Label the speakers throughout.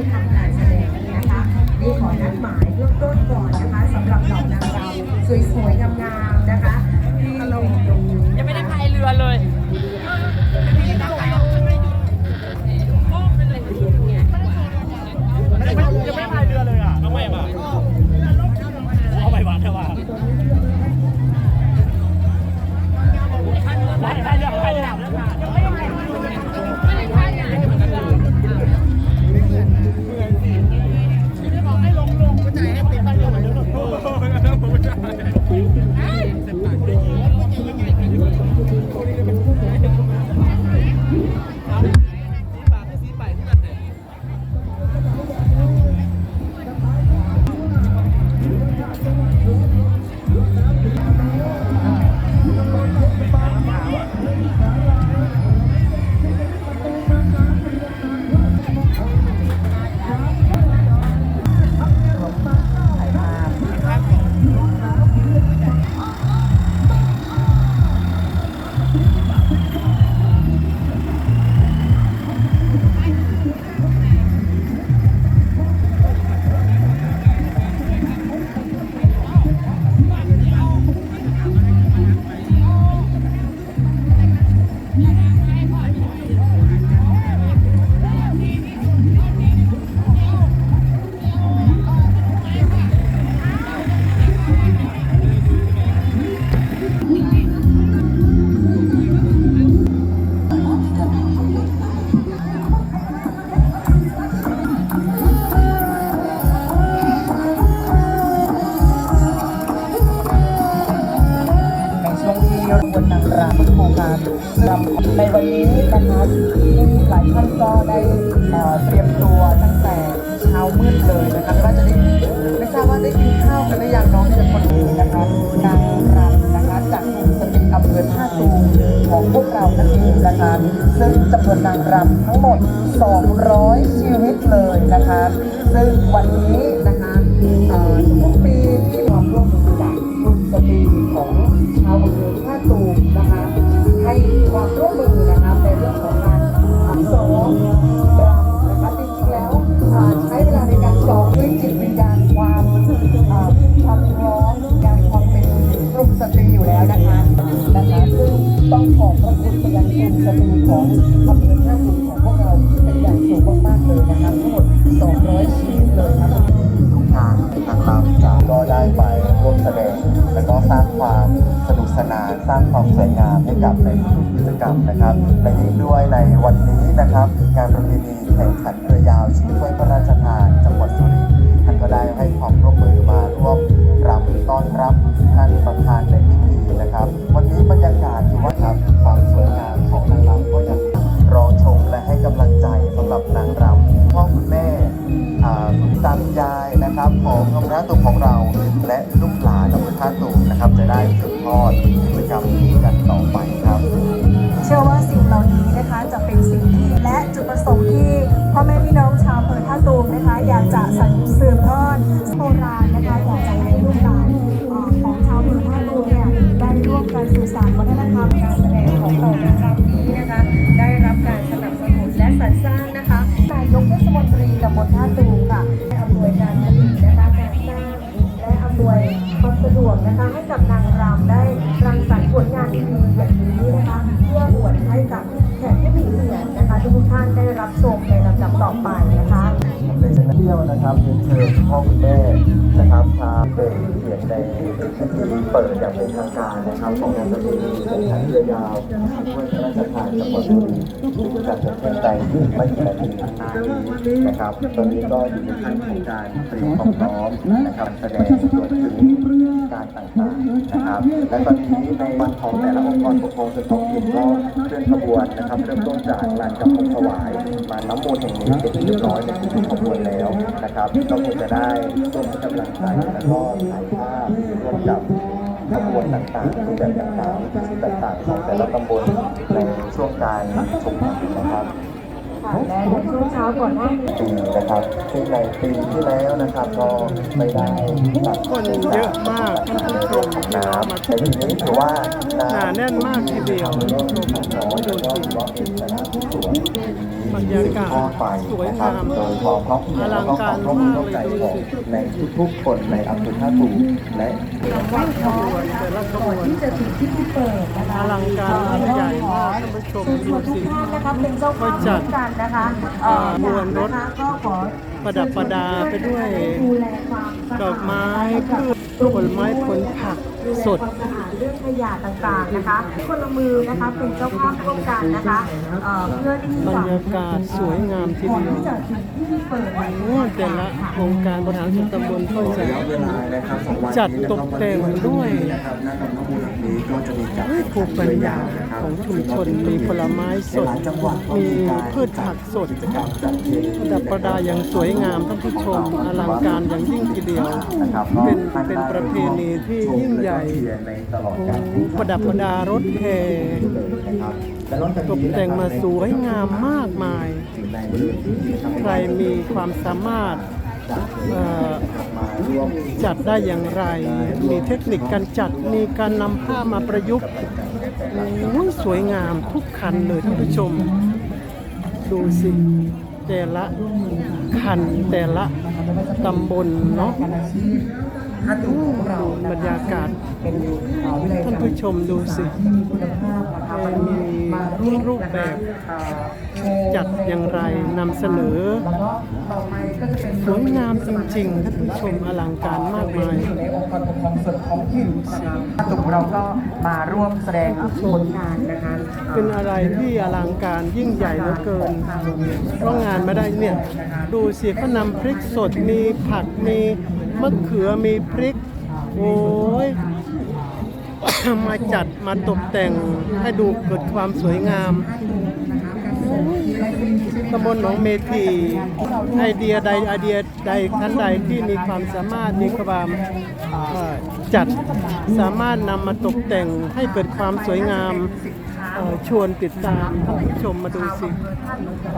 Speaker 1: เลยค่ะ Thank you. ในวันนี้นะคะซึ่งหลายท่านก็ได้เตรียมตัวตั้งแต่เช้ามืดเลยนะคะไม่ว่าจะได้ไม่ทราบว่าได้กินข้าวกันหรือยังน้องที่จะคนนี้นะคะนางรำนะคะจากกลุ่มสตรีอำเภอท่าตูมของพวกเรานั่นเองนะคะซึ่งจำนวนนางรำทั้งหมด 200 ชีวิตเลยนะคะ ซึ่งวันนี้นะคะ 200 ชิ้นเลยครับทางทา
Speaker 2: งเราจะก็ได้ไปร่วมแสดง และก็สร้างความสนุกสนานสร้างความสวยงามให้กับในทุกกิจกรรมนะครับและยิ่งด้วยในวันนี้นะครับงานประเพณีแข่งขันเรือยาวชิงถ้วยพระราชทานจังหวัดสุรินทร์ท่านก็ได้ให้ ที่พ่อแม่
Speaker 3: พี่น้องชาวอำเภอท่าตูมนะคะ อยากจะสานสืบทอดโบราณนะคะอยากจะให้ลูกหลานของชาวอำเภอท่าตูมเนี่ยได้ร่วมกันสื่อสารวัฒนธรรมการแสดงของเราในครั้งนี้นะคะ ได้รับการสนับสนุนและสรรสร้างนะคะนายกเทศมนตรีตำบลท่าตูมค่ะได้อำนวยการผลิตนะคะการสร้างและอำนวยความสะดวกนะคะให้กับนางรำได้รังสรรค์ผลงานดีๆ เปิ
Speaker 2: ดอย่างเป็นทางการนะครับของงารประเพณีแข่งขันเรือยาวถ้วยพระราชทานจังหวัดสุริ นทร์ที่จะเกิดขึ้นในไม่กี่นาทีข้างนานี้นะครับตอนนี้ก็อยู่ในขั้นของการเตรียมความพร้อมนะครับแสดงรวมถึงการต่างๆนะครับ และตอนนี้ในวันของแต่ละองค์กรปกครองส่วนท้องถิ่นก็เคลื่อนขบวนนะครับเริ่มต้นจากลานกำพงถวายมาน้ำมนต์แห่งนี้เป็นที่เรียบร้อยในทุกขบวนแล้วนะครับก็คงจะได้ร่วมกำลังใจแล้วก็ถ่ายภาพร่วมกับ ขบวนต่างๆรูปแบบต่างๆที่ต่างๆของแต่ละตำบลในช่วงการชมนะครับ
Speaker 3: ค่ะและในช่วงเช้าก่อนหน้านี้
Speaker 2: ปีนะครับซึ่งในปีที่แล้วนะครับก็ไม่ได้ตัด
Speaker 4: คนเยอะมากท่านผู้ชม
Speaker 2: น้ำในปีนี้ถือว่า
Speaker 4: หนาแน่นมากทีเดียว
Speaker 2: น้อยโดยเฉพาะเป็นสนามที่สวย
Speaker 4: บรรยากาศสวยงาม
Speaker 2: โดยความพร้อมเพรียงแล้วก็ความร่วมมือร่วมใจของในทุกๆคนในอำเภอท่าตูมและ
Speaker 4: วัดขบวนแต่ละขบวน
Speaker 3: ที่จะถึงพิธีเปิดนะคะ
Speaker 4: อลังการยิ่งใหญ่มากท่านผู้ชม
Speaker 3: เชิญช
Speaker 4: ดู
Speaker 3: วนทุก
Speaker 4: สิ
Speaker 3: ท่านนะคะเป็นเจ้าภาพร่วมกันนะคะเอ่อ
Speaker 4: ขบวนรถ
Speaker 3: นะคะก็ขอ
Speaker 4: ประดับประดาไปด้วย
Speaker 3: ดูแลความสะอา
Speaker 4: ดอกไม้พืชผลไม้ผลผักสด
Speaker 3: ความสะอาดเรื่องขยะต่างๆนะคะคนละมือนะคะเป็นเจ้าภาพร่วมกันนะคะเอ่อเพื่อที่
Speaker 4: บร
Speaker 3: จะ
Speaker 4: รยากาศสวยงามที
Speaker 3: ก่อน
Speaker 4: เดียว
Speaker 3: ที่จะถึงพิธีเปิดใน
Speaker 4: โอ้แต่ละโครงการบริหารส่วนตำบลก็จะ
Speaker 2: เวลานะครับสองวัน
Speaker 4: จัดตกแต่งด้วย
Speaker 2: นะครับหน้าตำข้อมูลแห่งนี้ก็จะมีการ
Speaker 4: ภูมิปัญญาของชุมชนมีผลไม้สดมีพืชผักสด
Speaker 2: กิจกรรมจัดเท
Speaker 4: ประดับประดาอย่างสวยงามท่านผู้ชมอลังการอย่างยิ่งทีเดียวเป็นเป็นประเพณีที่ยิ่งใหญ่
Speaker 2: ในตลอด
Speaker 4: โอ้
Speaker 2: การ
Speaker 4: โหประดับประดารถแห่
Speaker 2: นะครับและนอกจาก
Speaker 4: ตก
Speaker 2: นี้
Speaker 4: แต่งมาสวยงามมากมาย
Speaker 2: ถึงในบริเวณที่ทำ
Speaker 4: ใครมีความสามารถเอ่อ
Speaker 2: มาร่วม
Speaker 4: จัดได้อย่างไร มีเทคนิคการจัด มีการนำผ้ามาประยุกต์โอ้ยสวยงามทุกคันเลยท่านผู้ชม ดูสิแต่ละคันแต่ละตำบลเนาะ
Speaker 1: ท่าตูมของเรา
Speaker 4: บรรยากาศ
Speaker 1: เป็นเอ่อวิทย
Speaker 4: ท่านผู้ชมดูสิ
Speaker 1: ที่มีคุณภาพนะคะวันนี้มาร่วม
Speaker 4: รูปแบบ
Speaker 1: เอ่อโชว์
Speaker 4: จัดอย่างไรนำเสนอ
Speaker 1: แล้วก็ต่อไปก็จะเป็น
Speaker 4: สวยงามจริงๆท่านผู้ชมอลังการมากมาย
Speaker 1: อยู่ในองค์กรปกครองส่วนท้องถิ่นนะคะท่าตูมเราก็มาร่วมแสดงผลงานนะคะ
Speaker 4: เป็นอะไรที่อลังการยิ่งใหญ่เหลือเกินเพราะงานไม่ได้เนี่ยดูสิเขานำพริกสดมีผักมี มะเขือมีพริก โอ้ย มาจัดมาตกแต่งให้ดูเกิดความสวยงามตำบลหนองเมทีไอเดียใดไอเดียใดท่านใดที่มีความสามารถมีความจัดสามารถนำมาตกแต่งให้เกิดความสวยงาม ชวนติดตามท่านผู้ชมมาดูสิ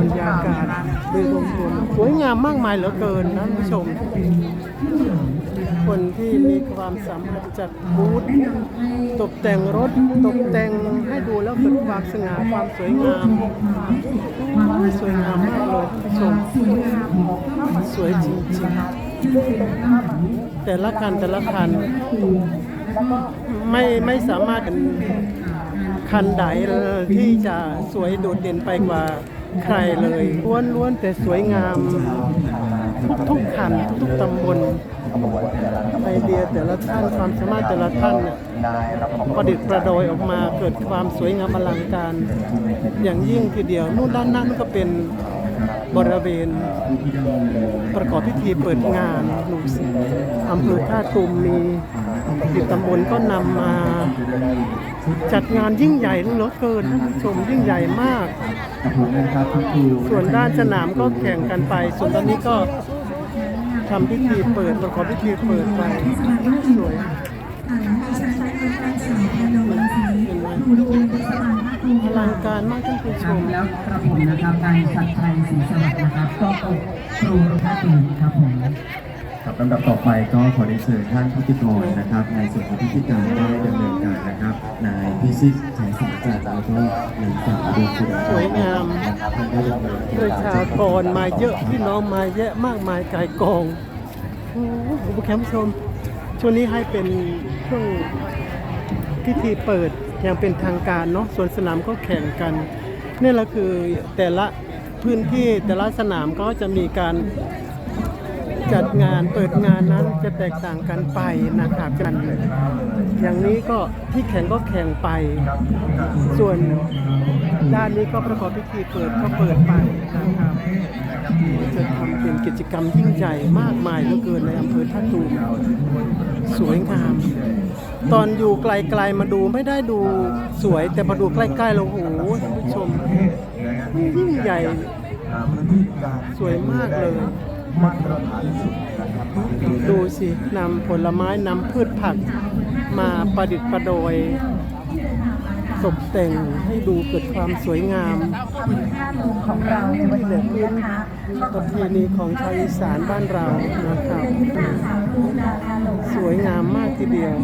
Speaker 4: บรรยากาศโดยรวมๆสวยงามมากมายเหลือเกินนะท่านผู้ชม คนที่มีความสามารถจัดบูธตกแต่งรถตกแต่งให้ดูแล้วเกิดความสง่าความสวยงามสวยงามมากเลยผู้ชมสวยจริงๆแต่ละคันแต่ละคันไม่ไม่สามารถ คันใดเลยที่จะสวยโดดเด่นไปกว่าใครเลยล้วนล้วนแต่สวยงาม ทุกๆคันทุกๆตำบลไอเดียแต่ละท่านความสามารถแต่ละท่านเนี่ยประดิษฐ์ประดอยออกมาเกิดความสวยงามอลังการ อย่างยิ่งทีเดียวนู่นด้านหนั้นก็เป็นบริเวณประกอบพิธีเปิดงานดูสิอำเภอท่าตูมมีติดตำบลก็นำมา จัดงานยิ่งใหญ่เหลือเกินท่านผู้ชมยิ่งใหญ่มาก ส่วนด้านสนามก็แข่งกันไป ส่วนตอนนี้ก็ทำพิธีเปิดประกอบพิธีเปิดไปสวยอลังการมากท่านผู้ชม
Speaker 5: แล้วครับผมนะครับนายชัดชัยศรีสวัสดิ์นะครับก็เป็นครูท่าตูนครับผม
Speaker 2: ครับลำดับต่อไปก็ขอเรียนเชิญท่านพิธีกรนะครับในส่วนของพิธีการได้ดำเนินการนะครับนายพิชิตชัยสังกัดแล้วก็นางสาวดวงสุดา
Speaker 4: สวยงาม
Speaker 2: นะครับท่านได้ดำเนิน
Speaker 4: ประชากรมาเยอะพี่น้องมาเยอะมากมายกายกองโอ้โหคุณผู้ชมช่วงนี้ให้เป็นช่วงพิธีเปิดอย่างเป็นทางการเนาะส่วนสนามก็แข่งกันนี่แหละคือแต่ละพื้นที่แต่ละสนามก็จะมีการ จัดงานเปิดงานนั้นจะแตกต่างกันไปนะครับกันอย่างนี้ก็ที่แข่งก็แข่งไป ส่วนด้านนี้ก็ประกอบพิธีเปิดก็เปิดไปนะครับจะทำเป็นกิจกรรมยิ่งใหญ่มากมายเหลือเกินในอำเภอท่าตูมสวยงาม ตอนอยู่ไกลๆมาดูไม่ได้ดูสวยแต่พอดูใกล้ๆเราโอ้โหท่านผู้ชมยิ่งใหญ่สวยมากเลย มาตรฐานสุดดูสินำผลไม้นำพืชผักมาประดิษฐ์ประดอยตกแต่งให้ดูเกิดความสวยงาม
Speaker 3: ของเราในวันนี้นะคะ
Speaker 4: ประเพณีของชาวอีสานบ้านเรานะครับ สวยงามมากทีเดียว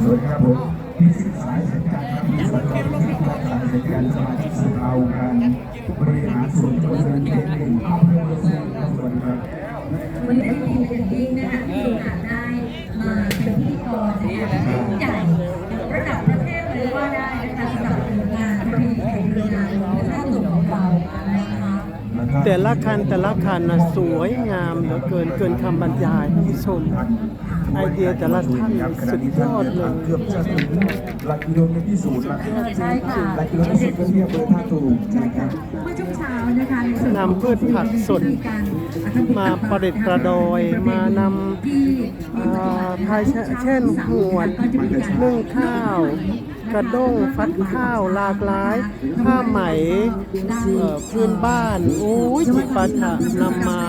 Speaker 6: สวัสดีครับผมมีสิบสายสัญญาณครับ มีสายสัญญาณสมาชิกสภาอาการบริหารส่วนตัวแทนเขตหนึ่งอำเภอเมืองสวัสดีครับ
Speaker 7: วันนี้เป็นอย่างยิ่งนะคะ ละคันแต่
Speaker 4: ละคันนะสวยงามเหลือเกินเกินคำบรรยายท่านผู้ชม ไอเดียแต่ละท่านสุดยอดเลย
Speaker 6: เกือบจะถึงหลักกิโลเมตรที่ศูนย์ละ
Speaker 7: ใช่ค่ะ
Speaker 6: หลักกิโลเมตรที่ศูนย์ก็ที่อำเภอท่าตูม
Speaker 7: ใช่
Speaker 6: นะค
Speaker 7: ค่ะ
Speaker 6: รับ
Speaker 7: เมื่อช่วงเช้านะคะในส่วนของ
Speaker 4: นำพืชผักสดมาประดิษฐ์ประดอยมานำอ่าพายเช่นหวดนึ่งข้าว กระด้งฟัดข้าวหลากหลายผ้าไหมเอ่อพื้นบ้านโอ้ยจิปาถะนำมา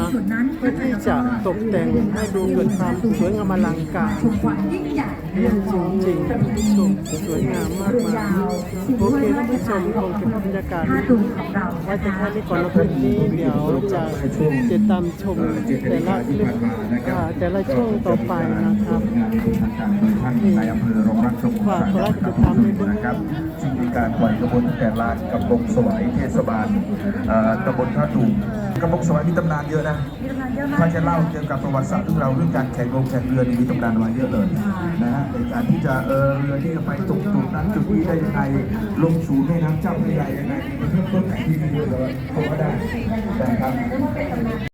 Speaker 4: เพื่อที่จะตกแต่งให้ดูเกิดความสวยงามอลังการเยี่ยมจริงๆชมสวยงามมากมายโอเคท่านผู้ชมคงเก็บบรรยากาศ
Speaker 7: ท่าตุ่มของเรา
Speaker 4: ไว้แต่แค่นี้ก่อนนะคลิปนี้เดี๋ยวจะติดตามชมแต่ละคลิปอ่าแต่ละช่วงต่อไปนะครับา
Speaker 6: นทางการโดยท่านนายอำเภอรองรักสมุทร
Speaker 4: ฝากกดไลค์กดติดตามด้วยนะ
Speaker 6: นะครับซึ่งมีการปล่อยกระบวนตั้งแต่ลานกำบงสวายเทศบาลเอ่อตำบลท่าตูมกำบงสวายมีตำนานเยอะนะ
Speaker 7: มีกำลังเยอะมาก
Speaker 6: ถ้าจะเล่าเกี่ยวกับประวัติศาสตร์เรื่องเราวเรื่องการแข่งลงแข่งเรือนี่มีตำนานมาเยอะเลยนะฮะในการที่จะเออเรือที่จะไปตกจุดนั้นจุดนี้ได้ยังไงลงสู่แม่น้ำเจ้าพระยายังไงมันเริ่มต้นจากที่นี่เลยผมก็ได้นะครับ